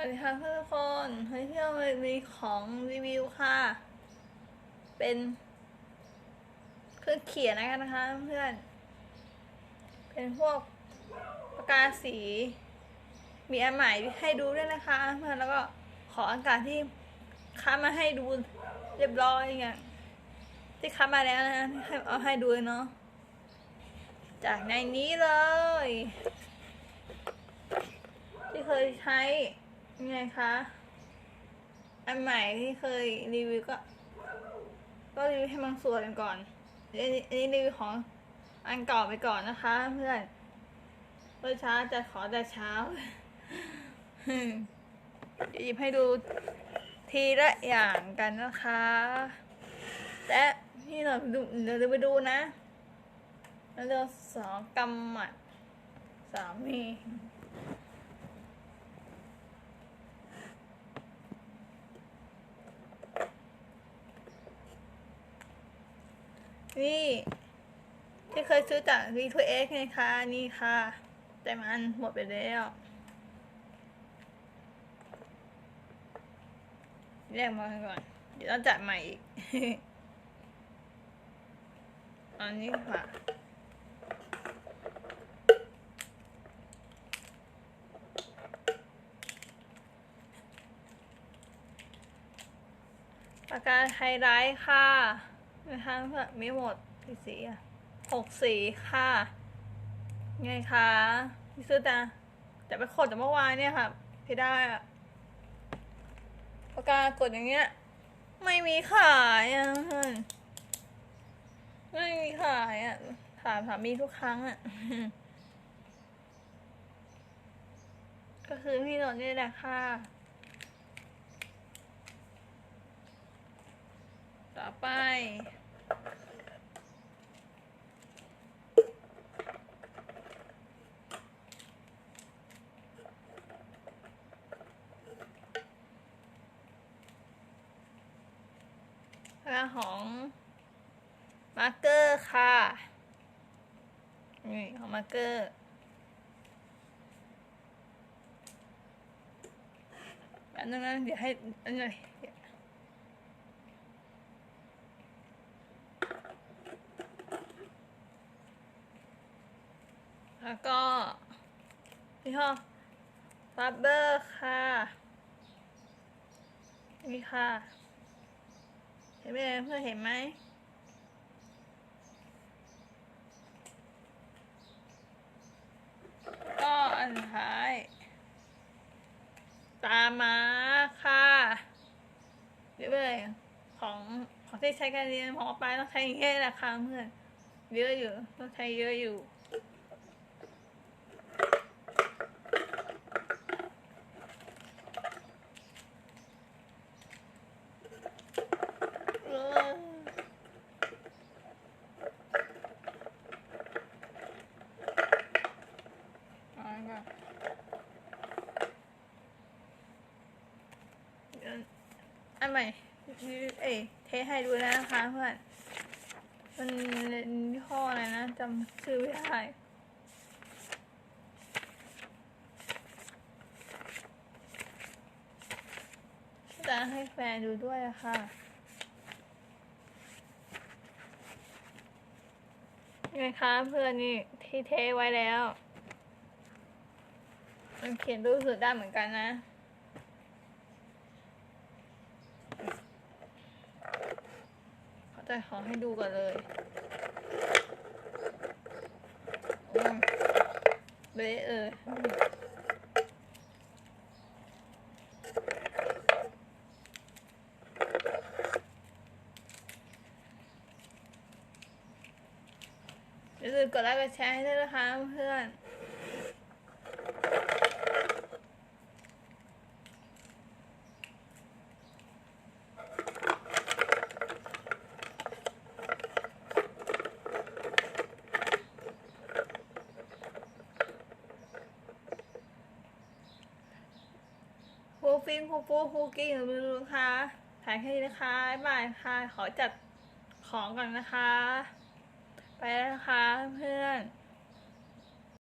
วัสดีค่ะทุกคนเฮ้ยที่เรามีของรีวิวค่ะ เป็นเครื่องเขียนแล้วกันะคะเพื่อน เป็นพวกปากกาสี มีอันใหม่ให้ดูด้วยนะคะเพื่อนแล้วก็ขออากาศที่คัดมาให้ดูเรียบร้อยอย่างที่คัดมาแล้วนะให้เอาให้ดูเนาะจากในนี้เลย ที่เคยใช้ ยังไงคะ อันใหม่ที่เคยรีวิวก็ ก็รีวิวให้บางส่วนกันก่อนอันนี้รีวิวของอันเก่าไปก่อนนะคะ เพื่อนเมื่อเช้าจะขอแต่เช้าจะหยิบให้ดูทีละอย่างกันนะคะและนี่เราดูเดี๋ยวไปดูนะ แล้วเรื่องสองกำหมัดสามี นี่ ที่เคยซื้อจาก v 2 x ไงคะนี่ค่ะ แต่มันหมดไปแล้วแยกมาก่อน เดี๋ยวต้องจัดใหม่อีก อันนี้ค่ะปากกาไฮไลท์ค่ะ นะคะเพื่อมีหมดกี่สีอะหกสีค่ะ ไงคะพี่ซื้อแต่แต่ไปขดจากเมื่อวานเนี่ยค่ะพี่ได้ปากกากดอย่างเงี้ย ไม่มีขายอะไม่มีขายอะถามสามีทุกครั้งอะก็คือพี่โนนนี่แหละค่ะต่อไป แล้วของ มาร์เกอร์ค่ะ นี่ของมาร์เกอร์อันนั้นนะเดี๋ยวให้อันนี้ แล้วก็พี่ห้อฟับเบอร์ค่ะ นี่ค่ะ เห็นไหมเพื่อนเห็นไหมก็อันท้าย ตามมาค่ะเดี๋ยวเลยของของที่ใช้กันเรียนของปลายต้องใช้เงี้ยแหละค่ะเพื่อนเยอะอยู่ต้องใช้เยอะอยู่ เออเอาไว้ก่อนเดี๋ยว อันใหม่เอ้เทให้ดูแลนะคะเพื่อนมันยี่ห้ออะไรนะจำชื่อไม่ได้จะให้แฟนดูด้วยอะค่ะไงคะเพื่อนนี่ที่เทไว้แล้ว มันเขียนรู้สึกได้เหมือนกันนะ เขาจะขอให้ดูก่อนเลยเบ๊ะเอออย่าลืมกดไลค์กดแชร์ให้ด้วยนะคะเพื่อน ฟูฟิงคูฟูคูกิ้งหรือนะคะถ่ายแค่นี้นะคะบ๊ายบายค่ะ ขอจัดของก่อนนะคะ ไปแล้วนะคะเพื่อน